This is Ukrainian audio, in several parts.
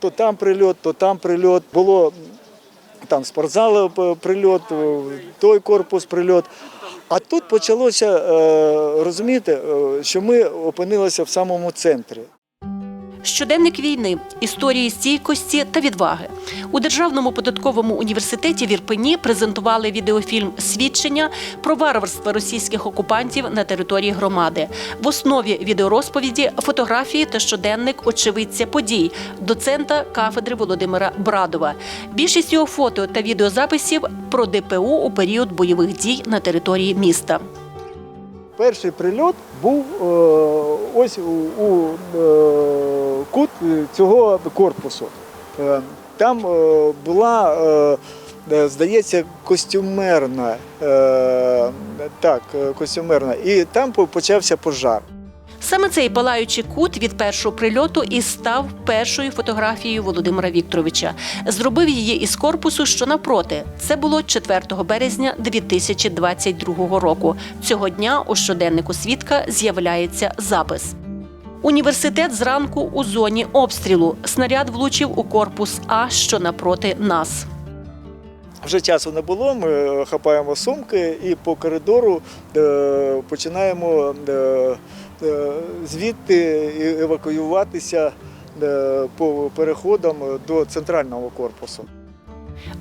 то там прильот, то там прильот. Було там спортзал е, прильот, е, той корпус прильот. А тут почалося розуміти, е, що ми опинилися в самому центрі. Щоденник війни, історії стійкості та відваги. У Державному податковому університеті в презентували відеофільм Свідчення про варварство російських окупантів на території громади. В основі відеорозповіді фотографії та щоденник очевидця подій, доцента кафедри Володимира Брадова. Більшість його фото та відеозаписів про ДПУ у період бойових дій на території міста. Перший прильот був е, ось у, у е, кут цього корпусу. Е, там була, здається, костюмерна, так, костюмерна, і там почався пожар. Саме цей палаючий кут від першого прильоту і став першою фотографією Володимира Вікторовича. Зробив її із корпусу, що навпроти. Це було 4 березня 2022 року. Цього дня у щоденнику свідка з'являється запис. Університет зранку у зоні обстрілу. Снаряд влучив у корпус А, що напроти нас. Вже часу не було. Ми хапаємо сумки і по коридору е, починаємо е, е, звідти евакуюватися е, по переходам до центрального корпусу.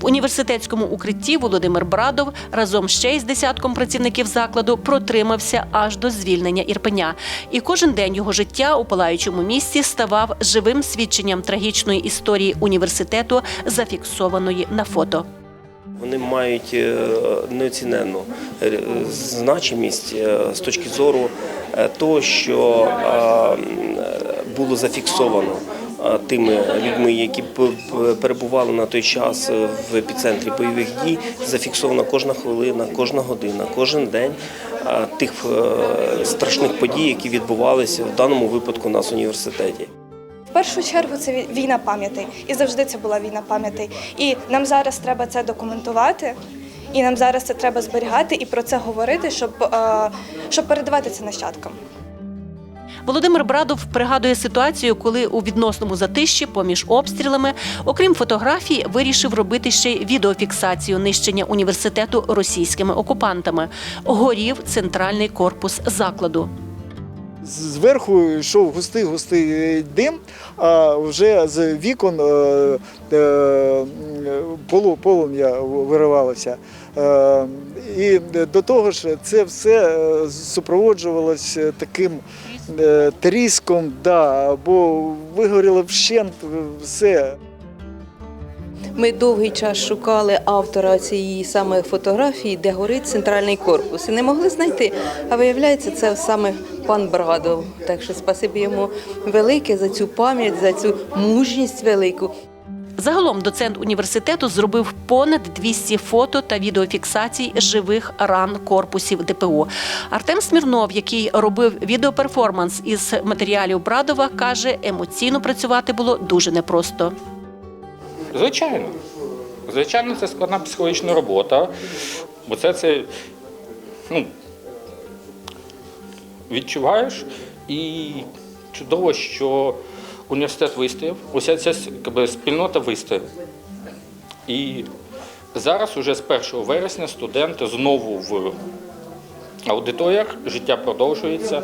В університетському укритті Володимир Брадов разом ще із десятком працівників закладу протримався аж до звільнення Ірпеня. І кожен день його життя у палаючому місці ставав живим свідченням трагічної історії університету, зафіксованої на фото. Вони мають е, неоціненну е, значимість е, з точки зору того, що було зафіксовано тими людьми, які перебували на той час в епіцентрі бойових дій. Зафіксована кожна хвилина, кожна година, кожен день тих страшних подій, які відбувалися в даному випадку у нас в університеті. В першу чергу це війна пам'ятей, і завжди це була війна пам'ятей. І нам зараз треба це документувати, і нам зараз це треба зберігати і про це говорити, щоб, е, щоб передавати це нащадкам. Володимир Брадов пригадує ситуацію, коли у відносному затищі поміж обстрілами, окрім фотографій, вирішив робити ще й відеофіксацію нищення університету російськими окупантами. Горів центральний корпус закладу. Зверху йшов густий густий дим, а вже з вікон е, е, полу, полум'я виривалося. Е, І до того ж, це все е, супроводжувалося таким е, тріском, да, бо вигоріло вщент все. Ми довгий час шукали автора цієї саме фотографії, де горить центральний корпус. І не могли знайти. А виявляється, це саме пан Брадов. Так що спасибі йому велике за цю пам'ять, за цю мужність велику. Загалом доцент університету зробив понад 200 фото та відеофіксацій живих ран корпусів ДПУ. Артем Смірнов, який робив відеоперформанс із матеріалів Брадова, каже, емоційно працювати було дуже непросто. Звичайно. Звичайно, це складна психологічна робота, бо це це ну, відчуваєш і чудово, що університет вистояв, уся ця спільнота вистояв. І зараз, уже з 1 вересня, студенти знову в аудиторіях, життя продовжується.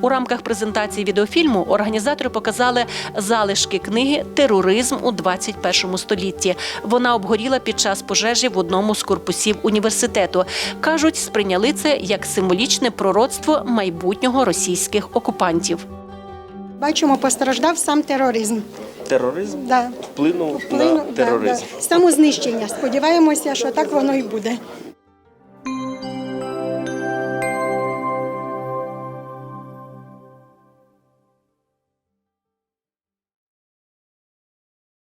У рамках презентації відеофільму організатори показали залишки книги Тероризм у 21 столітті. Вона обгоріла під час пожежі в одному з корпусів університету. кажуть, сприйняли це як символічне пророцтво майбутнього російських окупантів. Бачимо, постраждав сам тероризм. Тероризм Да. вплинув Вплинув, на да, тероризм. да. Самознищення. Сподіваємося, що так воно і буде.